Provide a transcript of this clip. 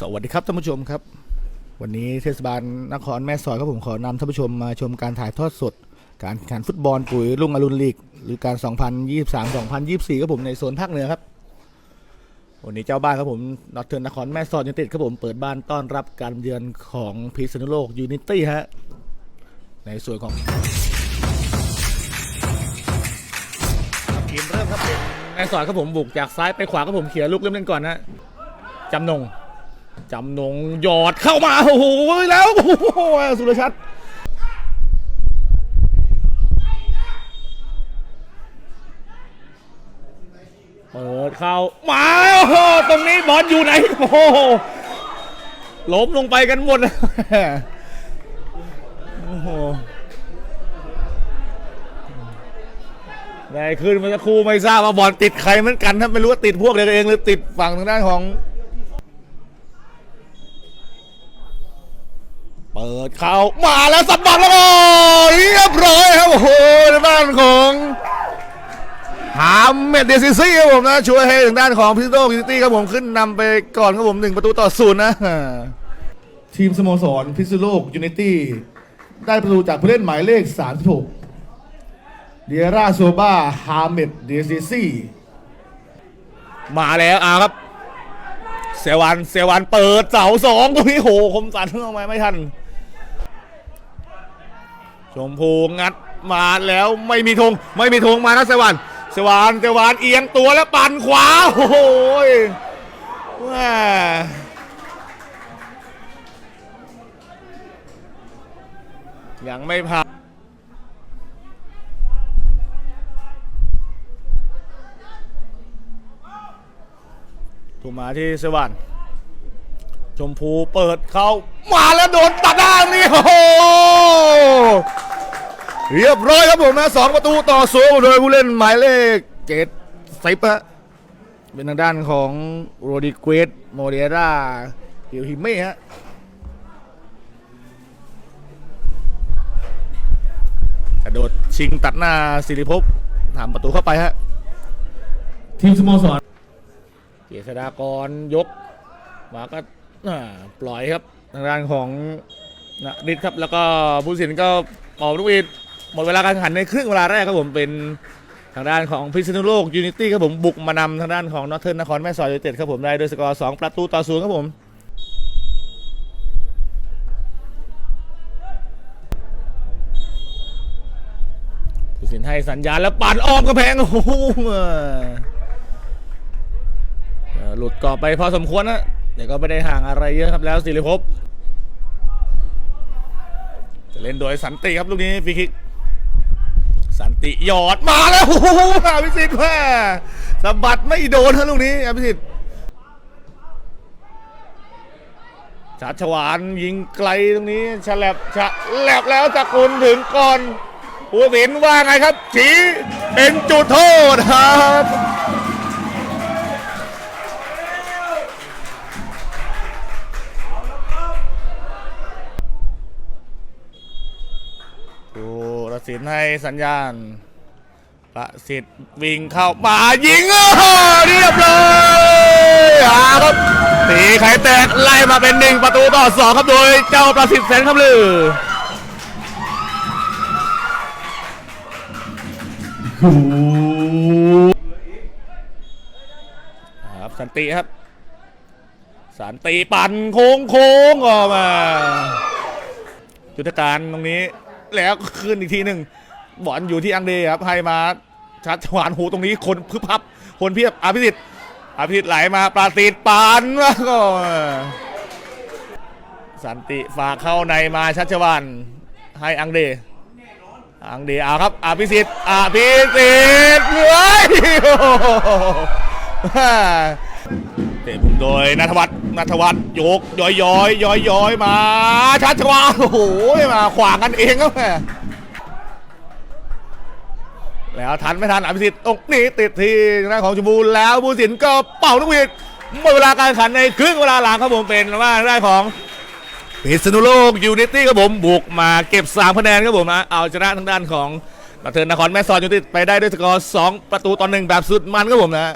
สวัสดีครับท่านผู้ชมครับ วันนี้เทศบาลนครแม่สอดครับผมขอนำท่านผู้ชมมาชมการถ่ายทอดสด การแข่งขันฟุตบอลปุ๋ยรุ่งอรุณลีก หรือการ 2023-2024ครับผมในโซนภาคเหนือครับ วันนี้เจ้าบ้านครับผมนอตเทิร์นนครแม่สอดยูไนเต็ดครับผมเปิดบ้านต้อนรับการเยือนของพิษณุโลกยูนิตี้ฮะในส่วนของเกมเริ่มครับเป็นแม่สอดครับผมบุกจากซ้ายไปขวาครับผมเขี่ยลูกเริ่มเล่นก่อนนะจำนง จำนงหยอดเข้ามาโอ้โหแล้วโอ้โหสุรชัดเปิดเข้ามาโอ้โหตรงนี้บอลอยู่ไหนโอ้โหล้มลงไปกันหมดโอ้โหได้ขึ้นมาสักครู่ไม่ทราบว่าบอลติดใครเหมือนกันครับไม่รู้ว่าติดพวกเดียวกันเองหรือติดฝั่งทางด้านของ ปิดเข้ามาแล้วสับบอลแล้วก็เรียบร้อยครับโอ้โหในด้านของฮามเมดเดซิซี่ครับผมนะช่วยให้ทางด้านของพิซโต้พิซตี้ครับผมขึ้นนำไปก่อนครับผมหนึ่งประตูต่อศูนย์นะ ทีมสโมสรพิซโลกยูไนตี้ได้ประตูจากผู้เล่นหมายเลข 36 เดียร่าโซบาฮาเมดเดซิซี่มาแล้วอ่าครับเซวันเซวันเปิดเสาสองตรงนี้โหคมสันเข้ามาไม่ทัน ชมพูงัดมาแล้วไม่มีธงไม่มีธงมานะเซวันเซวันเซวันเอียงตัวแล้วปั่นขวาโอ้โหยแม่ยังไม่ผ่านถูกมาที่สวรรค์ ชมพูเปิดเข้ามาแล้วโดนตัดด้านนี่โอ้โหเรียบร้อยครับผมนะสองประตูต่อศูนย์โดยผู้เล่นหมายเลขเจ็ดไซปะเป็นทางด้านของโรดิเกวสโมเดราเดียวฮิเม่ฮะกระโดดชิงตัดหน้าสิริภพทำประตูเข้าไปฮะ ทีมสโมสรเจษฎากรยกมาก็ อ่าปล่อยครับทางด้านของนะนิดครับแล้วก็ผู้สินก็เป่าลูกอีดหมดเวลาการแข่งขันในครึ่งเวลาแรกครับผมเป็นทางด้านของพิษณุโลกยูนิตี้ครับผมบุกมานำทางด้านของนอตเทิร์นนครแม่สอดยูไนเต็ดครับผมได้ด้วยสกอร์ 2 ประตูต่อศูนย์ครับผมผู้สินให้สัญญาณแล้วปั่นอ้อมกระแพงโอ้โหหลุดกรอบไปพอสมควรนะ แต่ก็ไม่ได้ห่างอะไรเยอะครับแล้วสิริภพจะเล่นโดยสันติครับลูกนี้ฟรีคิก สันติหยอดมาแล้วโอ้โหอภิสิทธิ์แม่สะบัดไม่โดนครับลูกนี้อภิสิทธิ์ชาชวานยิงไกลตรงนี้ฉลับฉลับแล้วจากคุณถึงก่อนผู้สินว่าไงครับ ชี้เป็นจุดโทษครับ ดูประสิทธิ์ให้สัญญาณประสิทธิ์วิ่งเข้ามายิงโอ้โหเรียบร้อยหาครับตีไข่แตกไล่มาเป็นหนึ่งประตูต่อสองครับโดยเจ้าประสิทธิ์แสนคำลือโอ้โหครับสันติครับ สันติปั่นโค้งโค้งออกมายุทธการตรงนี้ แล้วขึ้นอีกทีหนึ่งบอลอยู่ที่อังเดครับให้มาชัดฉวานหูตรงนี้คนพึบพับ คนเพียบอภิสิทธิ์อภิสิทธิ์ไหลมาปราสิทธิ์ปั่นแล้วก็สันติฝากเข้าในมาชัชวานให้อังเดอังเดอาครับอภิสิทธิ์อภิสิทธิ์เฮ้ยโอ้โหเตะมุมโดยนัทวัฒน์ นัทวัฒน์โยกย้อยย้อยย้อยย้อยมาชัดชวาโอ้โหมาขวางกันเองครับแม่แล้วทันไม่ทันอภิสิทธิ์ตรงนี้ติดที่ทางด้านของชมพูแล้วบูสินก็เป่าลูกหวีดหมดเวลาการขันในครึ่งเวลาหลังครับผมเป็นว่าทางด้ของพิษณุโลกยูไนตี้ครับผมบุกมาเก็บ3คะแนนครับผมนะเอาชนะทางด้านของนาเทินนครแม่สอดยูไนตี้ไปได้ด้วยสกอร์2ประตูต่อหนึ่งแบบสุดมันครับผมนะ